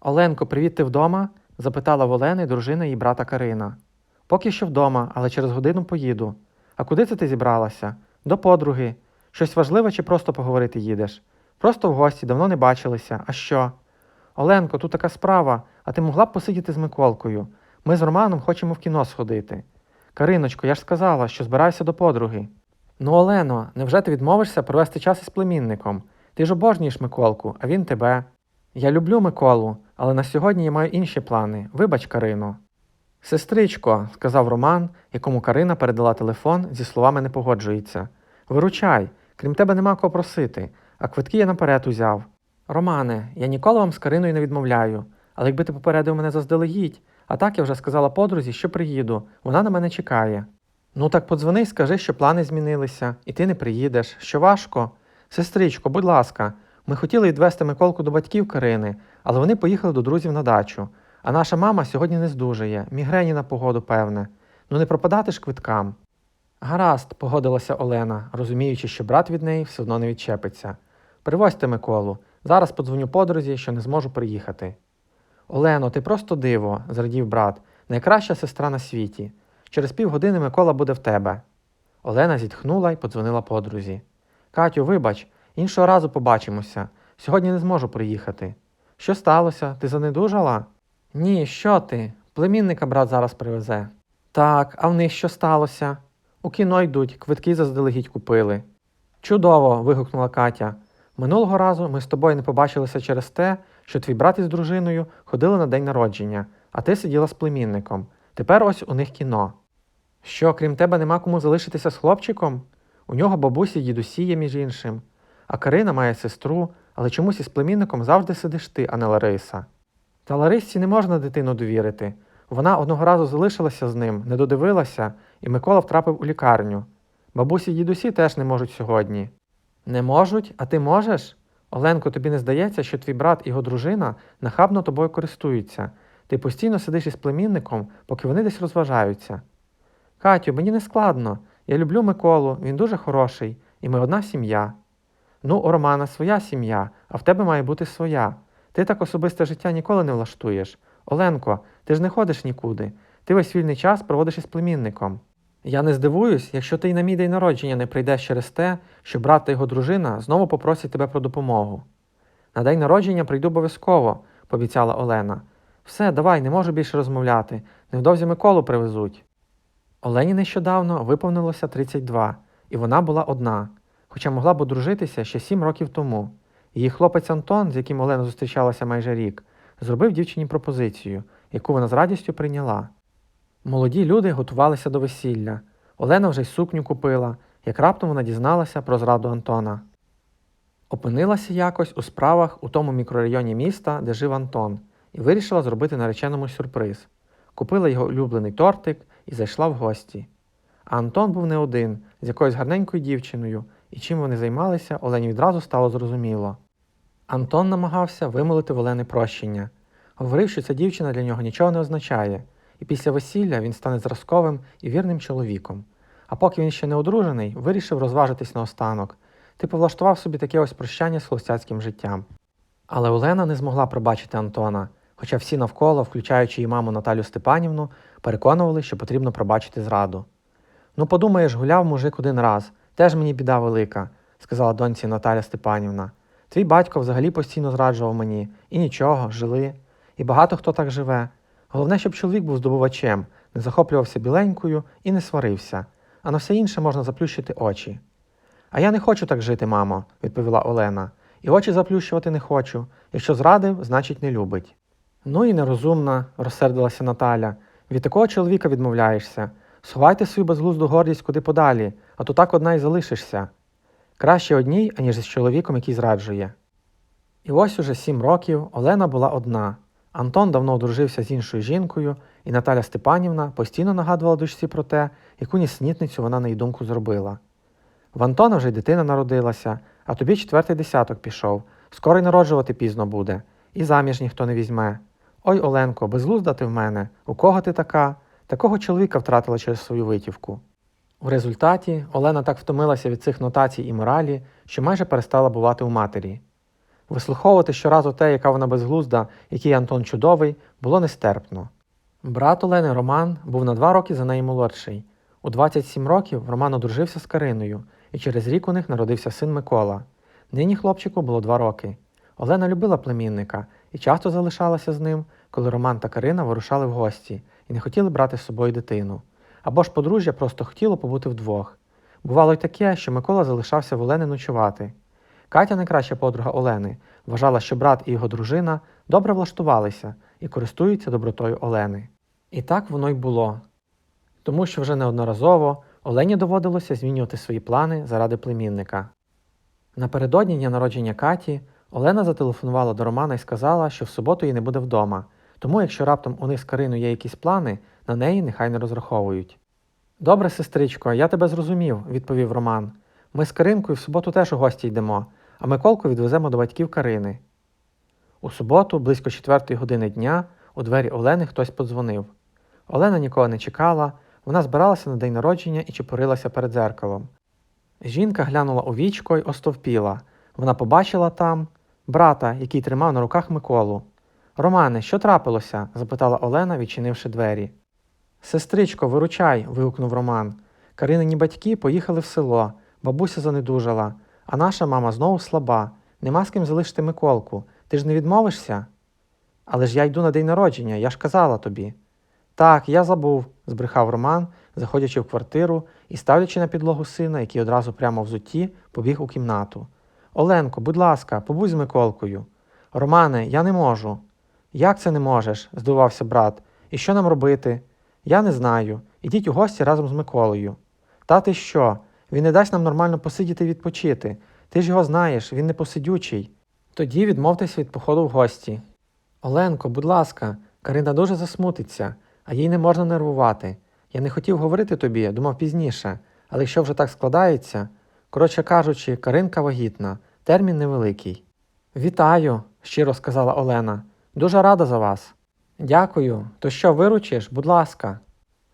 Оленко, привіт, ти вдома? запитала в Олени дружина її брата Карина. Поки що вдома, але через годину поїду. А куди це ти зібралася? До подруги. Щось важливе чи просто поговорити їдеш? Просто в гості, давно не бачилися. А що? Оленко, тут така справа, а ти могла б посидіти з Миколкою. Ми з Романом хочемо в кіно сходити. Кариночко, я ж сказала, що збираюся до подруги. Ну, Олено, невже ти відмовишся провести час із племінником? Ти ж обожнюєш Миколку, а він тебе. Я люблю Миколу, але на сьогодні я маю інші плани. Вибач, Карино. Сестричко, сказав Роман, якому Карина передала телефон зі словами не погоджується. Виручай, крім тебе нема кого просити, а квитки я наперед узяв. Романе, я ніколи вам з Кариною не відмовляю, але якби ти попередив мене заздалегідь, а так я вже сказала подрузі, що приїду, вона на мене чекає. Ну так подзвони й скажи, що плани змінилися, і ти не приїдеш, що важко. Сестричко, будь ласка, ми хотіли відвести Миколку до батьків Карини, але вони поїхали до друзів на дачу. А наша мама сьогодні не здужує, мігрені на погоду, певне. Ну не пропадати ж квиткам. Гаразд, погодилася Олена, розуміючи, що брат від неї все одно не відчепиться. Привозьте Миколу. Зараз подзвоню подрузі, що не зможу приїхати. Олено, ти просто диво, зрадів брат, найкраща сестра на світі. Через півгодини Микола буде в тебе. Олена зітхнула і подзвонила подрузі. Катю, вибач, іншого разу побачимося. Сьогодні не зможу приїхати. Що сталося? Ти занедужала? Ні, що ти? Племінника брат зараз привезе. Так, а в них що сталося? У кіно йдуть, квитки заздалегідь купили. Чудово. вигукнула Катя. Минулого разу ми з тобою не побачилися через те, що твій брат із дружиною ходили на день народження, а ти сиділа з племінником. Тепер ось у них кіно. Що, крім тебе, нема кому залишитися з хлопчиком? У нього бабусі й дідусі є, між іншим. А Карина має сестру, але чомусь із племінником завжди сидиш ти, а не Лариса. Та Ларисці не можна дитину довірити. Вона одного разу залишилася з ним, не додивилася, і Микола втрапив у лікарню. Бабусі й дідусі теж не можуть сьогодні. Не можуть, а ти можеш? Оленко, тобі не здається, що твій брат і його дружина нахабно тобою користуються. Ти постійно сидиш із племінником, поки вони десь розважаються. Катю, мені не складно. Я люблю Миколу, він дуже хороший, і ми одна сім'я. Ну, у Романа своя сім'я, а в тебе має бути своя. Ти так особисте життя ніколи не влаштуєш. Оленко, ти ж не ходиш нікуди. Ти весь вільний час проводиш із племінником. Я не здивуюсь, якщо ти й на мій день народження не прийдеш через те, що брат та його дружина знову попросять тебе про допомогу. На день народження прийду обов'язково, пообіцяла Олена. Все, давай, не можу більше розмовляти. Невдовзі Миколу привезуть. Олені нещодавно виповнилося 32, і вона була одна, хоча могла б одружитися ще сім років тому. Її хлопець Антон, з яким Олена зустрічалася майже рік, зробив дівчині пропозицію, яку вона з радістю прийняла. Молоді люди готувалися до весілля. Олена вже й сукню купила, як раптом вона дізналася про зраду Антона. Опинилася якось у справах у тому мікрорайоні міста, де жив Антон, і вирішила зробити нареченому сюрприз. Купила його улюблений тортик і зайшла в гості. А Антон був не один, з якоюсь гарненькою дівчиною, і чим вони займалися, Олені відразу стало зрозуміло. Антон намагався вимолити в Олени прощення, говорив, що ця дівчина для нього нічого не означає, і після весілля він стане зразковим і вірним чоловіком. А поки він ще не одружений, вирішив розважитись наостанок, типу влаштував собі таке ось прощання з холостяцьким життям. Але Олена не змогла пробачити Антона, хоча всі навколо, включаючи її маму Наталю Степанівну, переконували, що потрібно пробачити зраду. Ну, подумаєш, гуляв мужик один раз, теж мені біда велика, сказала доньці Наталя Степанівна. Твій батько взагалі постійно зраджував мені, і нічого, жили. І багато хто так живе. Головне, щоб чоловік був здобувачем, не захоплювався біленькою і не сварився, а на все інше можна заплющити очі. А я не хочу так жити, мамо, відповіла Олена, і очі заплющувати не хочу. Якщо зрадив, значить не любить. Ну і нерозумна, розсердилася Наталя. Від такого чоловіка відмовляєшся. Сховайте свою безглузду гордість куди подалі, а то так одна й залишишся. Краще одній, аніж з чоловіком, який зраджує. І ось уже сім років Олена була одна. Антон давно одружився з іншою жінкою, і Наталя Степанівна постійно нагадувала дочці про те, яку нісенітницю вона на її думку зробила. В Антона вже й дитина народилася, а тобі четвертий десяток пішов. Скоро й народжувати пізно буде, і заміж ніхто не візьме. Ой, Оленко, безглузда ти в мене. У кого ти така? Такого чоловіка втратила через свою витівку. У результаті Олена так втомилася від цих нотацій і моралі, що майже перестала бувати у матері. Вислуховувати щоразу те, яка вона безглузда, який Антон чудовий, було нестерпно. Брат Олени Роман був на два роки за неї молодший. У 27 років Роман одружився з Кариною, і через рік у них народився син Микола. Нині хлопчику було два роки. Олена любила племінника і часто залишалася з ним, коли Роман та Карина вирушали в гості і не хотіли брати з собою дитину. Або ж подружжя просто хотіло побути вдвох. Бувало й таке, що Микола залишався в Олени ночувати. Катя, найкраща подруга Олени, вважала, що брат і його дружина добре влаштувалися і користуються добротою Олени. І так воно й було. Тому що вже неодноразово Олені доводилося змінювати свої плани заради племінника. Напередодні дня народження Каті Олена зателефонувала до Романа і сказала, що в суботу її не буде вдома, тому якщо раптом у них з Кариною є якісь плани, на неї нехай не розраховують. Добре, сестричко, я тебе зрозумів, відповів Роман. Ми з Каринкою в суботу теж у гості йдемо, а Миколку відвеземо до батьків Карини. У суботу, близько четвертої години дня, у двері Олени хтось подзвонив. Олена нікого не чекала, вона збиралася на день народження і чепурилася перед дзеркалом. Жінка глянула у вічко й остовпіла. Вона побачила там брата, який тримав на руках Миколу. Романе, що трапилося? запитала Олена, відчинивши двері. Сестричко, виручай. вигукнув Роман. Каринині батьки поїхали в село, бабуся занедужала, а наша мама знову слаба. Нема з ким залишити Миколку. Ти ж не відмовишся? Але ж я йду на день народження, я ж казала тобі. Так, я забув, збрехав Роман, заходячи в квартиру і ставлячи на підлогу сина, який одразу прямо в зуті побіг у кімнату. Оленко, будь ласка, побудь з Миколкою. Романе, я не можу. Як це не можеш? здивувався брат. І що нам робити? Я не знаю. Ідіть у гості разом з Миколою. Та ти що? Він не дасть нам нормально посидіти і відпочити. Ти ж його знаєш, він не посидючий. Тоді відмовтеся від походу в гості. Оленко, будь ласка, Карина дуже засмутиться, а їй не можна нервувати. Я не хотів говорити тобі, думав пізніше, але якщо вже так складається, коротше кажучи, Каринка вагітна, термін невеликий. Вітаю, щиро сказала Олена. Дуже рада за вас. Дякую. То що, виручиш, будь ласка.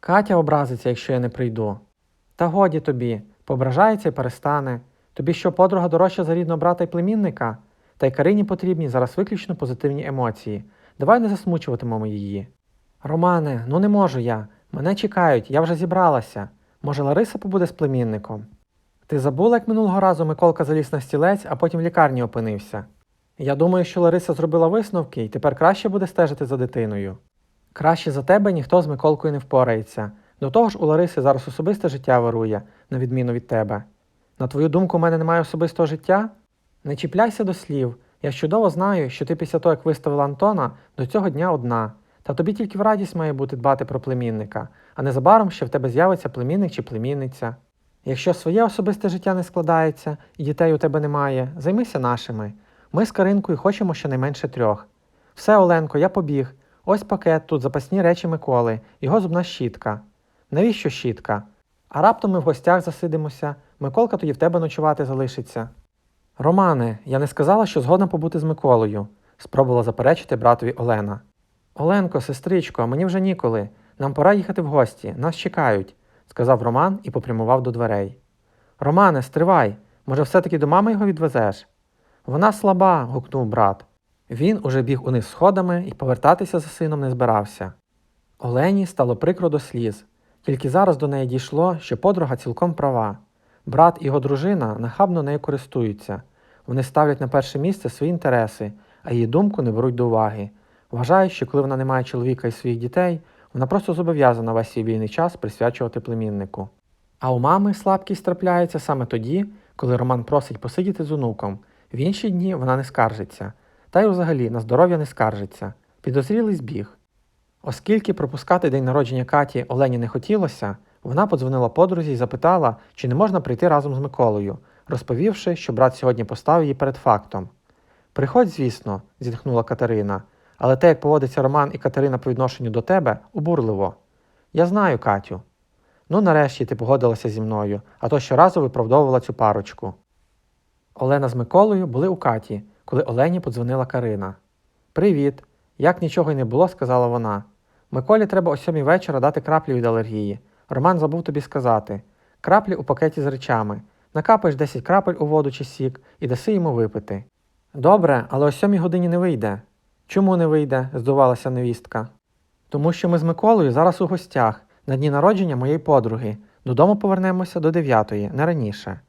Катя образиться, якщо я не прийду. Та годі тобі, поображається і перестане. Тобі що подруга дорожча за рідного брата і племінника? Та й Карині потрібні зараз виключно позитивні емоції. Давай не засмучуватимемо її. Романе, ну не можу я. Мене чекають, я вже зібралася. Може, Лариса побуде з племінником? Ти забула, як минулого разу Миколка заліз на стілець, а потім в лікарні опинився. Я думаю, що Лариса зробила висновки і тепер краще буде стежити за дитиною. Краще за тебе ніхто з Миколкою не впорається. До того ж, у Лариси зараз особисте життя вирує, на відміну від тебе. На твою думку, у мене немає особистого життя? Не чіпляйся до слів. Я чудово знаю, що ти після того, як виставила Антона, до цього дня одна. Та тобі тільки в радість має бути дбати про племінника, а незабаром ще в тебе з'явиться племінник чи племінниця. Якщо своє особисте життя не складається і дітей у тебе немає, займися нашими. Ми з Каринкою хочемо щонайменше трьох. Все, Оленко, я побіг. Ось пакет, тут запасні речі Миколи, його зубна щітка. Навіщо щітка? А раптом ми в гостях засидимося, Миколка тоді в тебе ночувати залишиться. Романе, я не сказала, що згодна побути з Миколою, спробувала заперечити братові Олена. Оленко, сестричко, мені вже ніколи. Нам пора їхати в гості, нас чекають, сказав Роман і попрямував до дверей. Романе, стривай, може, все-таки до мами його відвезеш? Вона слаба, гукнув брат. Він уже біг униз сходами і повертатися за сином не збирався. Олені стало прикро до сліз. Тільки зараз до неї дійшло, що подруга цілком права. Брат і його дружина нахабно нею користуються. Вони ставлять на перше місце свої інтереси, а її думку не беруть до уваги. Вважають, що коли вона не має чоловіка і своїх дітей, вона просто зобов'язана весь свій вільний час присвячувати племіннику. А у мами слабкість трапляється саме тоді, коли Роман просить посидіти з онуком. В інші дні вона не скаржиться, та й взагалі на здоров'я не скаржиться. Підозрілий збіг. Оскільки пропускати день народження Каті Олені не хотілося, вона подзвонила подрузі і запитала, чи не можна прийти разом з Миколою, розповівши, що брат сьогодні поставив її перед фактом. Приходь, звісно, зітхнула Катерина, але те, як поводиться Роман і Катерина по відношенню до тебе, обурливо. Я знаю, Катю. Ну, нарешті ти погодилася зі мною, а то щоразу виправдовувала цю парочку. Олена з Миколою були у Каті, коли Олені подзвонила Карина. Привіт. Як нічого й не було, сказала вона. Миколі треба о сьомій вечора дати краплі від алергії. Роман забув тобі сказати. Краплі у пакеті з речами. Накапаєш 10 крапель у воду чи сік і даси йому випити. Добре, але о сьомій годині не вийде. Чому не вийде? здивувалася невістка. Тому що ми з Миколою зараз у гостях на дні народження моєї подруги. Додому повернемося до дев'ятої, не раніше.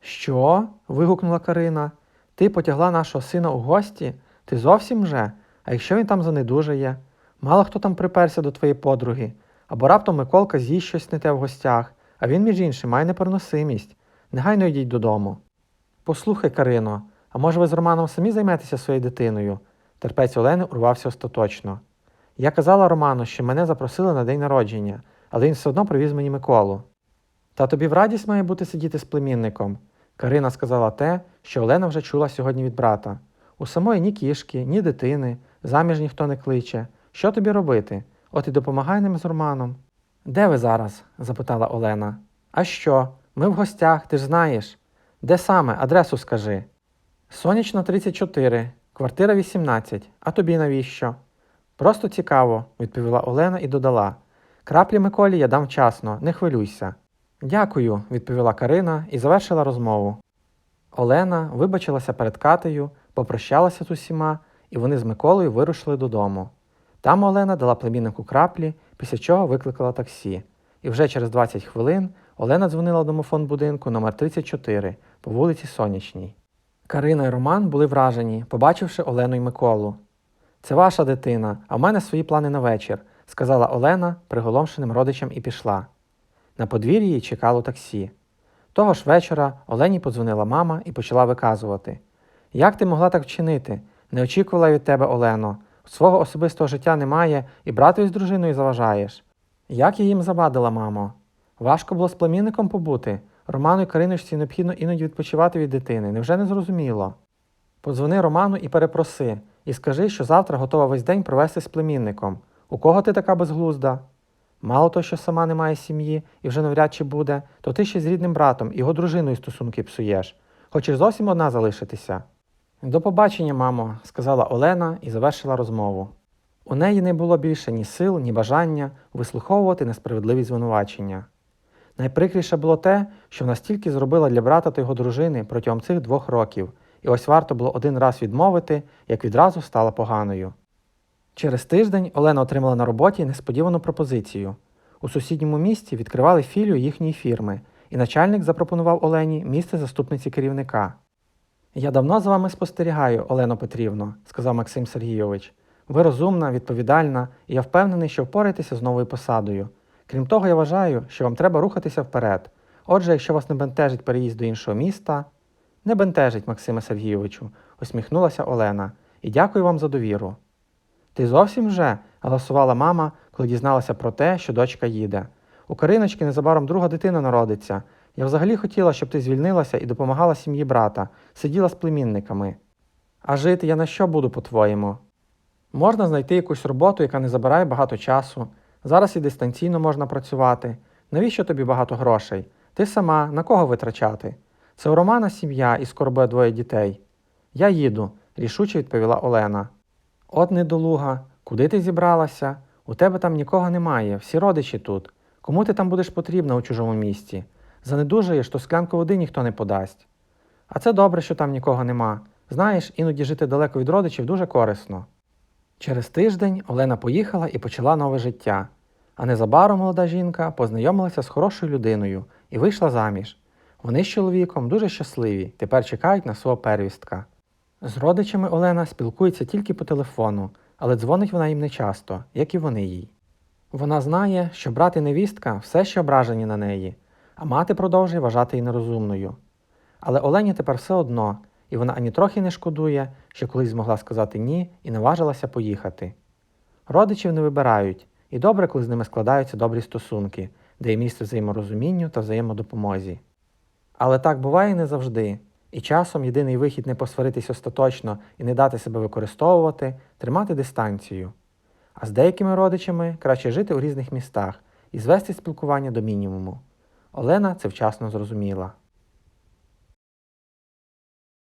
Що? вигукнула Карина. Ти потягла нашого сина у гості? Ти зовсім вже? А якщо він там занедужає? Мало хто там приперся до твоєї подруги, або раптом Миколка з'їсть щось не те в гостях, а він, між іншим, має непереносимість. Негайно йдіть додому. Послухай, Карино, а може ви з Романом самі займетеся своєю дитиною? Терпець Олени урвався остаточно. Я казала Роману, що мене запросили на день народження, але він все одно привіз мені Миколу. Та тобі в радість має бути сидіти з племінником. Карина сказала те, що Олена вже чула сьогодні від брата. У самої ні кішки, ні дитини, заміж ніхто не кличе. Що тобі робити? От і допомагай нам з Романом. Де ви зараз? запитала Олена. А що? Ми в гостях, ти ж знаєш. Де саме? Адресу скажи. Сонячна 34, квартира 18. А тобі навіщо? Просто цікаво, відповіла Олена і додала. Краплі Миколі я дам вчасно, не хвилюйся. Дякую, відповіла Карина і завершила розмову. Олена вибачилася перед Катею, попрощалася з усіма, і вони з Миколою вирушили додому. Там Олена дала племіннику краплі, після чого викликала таксі. І вже через 20 хвилин Олена дзвонила в домофон будинку номер 34 по вулиці Сонячній. Карина і Роман були вражені, побачивши Олену і Миколу. Це ваша дитина, а в мене свої плани на вечір, сказала Олена приголомшеним родичам і пішла. На подвір'ї чекало таксі. Того ж вечора Олені подзвонила мама і почала виказувати. Як ти могла так вчинити? Не очікувала від тебе, Олено. Свого особистого життя немає і братові з дружиною заважаєш. Як я їм завадила, мамо? Важко було з племінником побути. Роману і Кариночці необхідно іноді відпочивати від дитини. Невже не зрозуміло? Подзвони Роману і перепроси, і скажи, що завтра готова весь день провести з племінником. У кого ти така безглузда? Мало того, що сама не має сім'ї і вже навряд чи буде, то ти ще з рідним братом і його дружиною стосунки псуєш. Хочеш зовсім одна залишитися. До побачення, мамо, сказала Олена і завершила розмову. У неї не було більше ні сил, ні бажання вислуховувати несправедливі звинувачення. Найприкріше було те, що вона стільки зробила для брата та його дружини протягом цих двох років, і ось варто було один раз відмовити, як відразу стала поганою. Через тиждень Олена отримала на роботі несподівану пропозицію. У сусідньому місті відкривали філію їхньої фірми, і начальник запропонував Олені місце заступниці керівника. Я давно за вами спостерігаю, Олено Петрівно, сказав Максим Сергійович. Ви розумна, відповідальна, і я впевнений, що впораєтеся з новою посадою. Крім того, я вважаю, що вам треба рухатися вперед. Отже, якщо вас не бентежить переїзд до іншого міста, не бентежить, Максиме Сергійовичу, усміхнулася Олена, і дякую вам за довіру. Ти зовсім вже? голосувала мама, коли дізналася про те, що дочка їде. У Кариночки незабаром друга дитина народиться. Я взагалі хотіла, щоб ти звільнилася і допомагала сім'ї брата, сиділа з племінниками. А жити я на що буду, по-твоєму? Можна знайти якусь роботу, яка не забирає багато часу. Зараз і дистанційно можна працювати. Навіщо тобі багато грошей? Ти сама на кого витрачати? Це у Романа сім'я і скоро двоє дітей. Я їду, рішуче відповіла Олена. От недолуга, куди ти зібралася? У тебе там нікого немає, всі родичі тут. Кому ти там будеш потрібна у чужому місті? Занедужаєш, то склянку води ніхто не подасть. А це добре, що там нікого нема. Знаєш, іноді жити далеко від родичів дуже корисно. Через тиждень Олена поїхала і почала нове життя. А незабаром молода жінка познайомилася з хорошою людиною і вийшла заміж. Вони з чоловіком дуже щасливі, тепер чекають на свого первістка. З родичами Олена спілкується тільки по телефону, але дзвонить вона їм не часто, як і вони їй. Вона знає, що брат і невістка все ще ображені на неї, а мати продовжує вважати її нерозумною. Але Олені тепер все одно, і вона ані трохи не шкодує, що колись змогла сказати ні і наважилася поїхати. Родичів не вибирають, і добре, коли з ними складаються добрі стосунки, де є місце взаєморозумінню та взаємодопомозі. Але так буває не завжди, і часом єдиний вихід не посваритись остаточно і не дати себе використовувати, тримати дистанцію. А з деякими родичами краще жити у різних містах і звести спілкування до мінімуму. Олена це вчасно зрозуміла.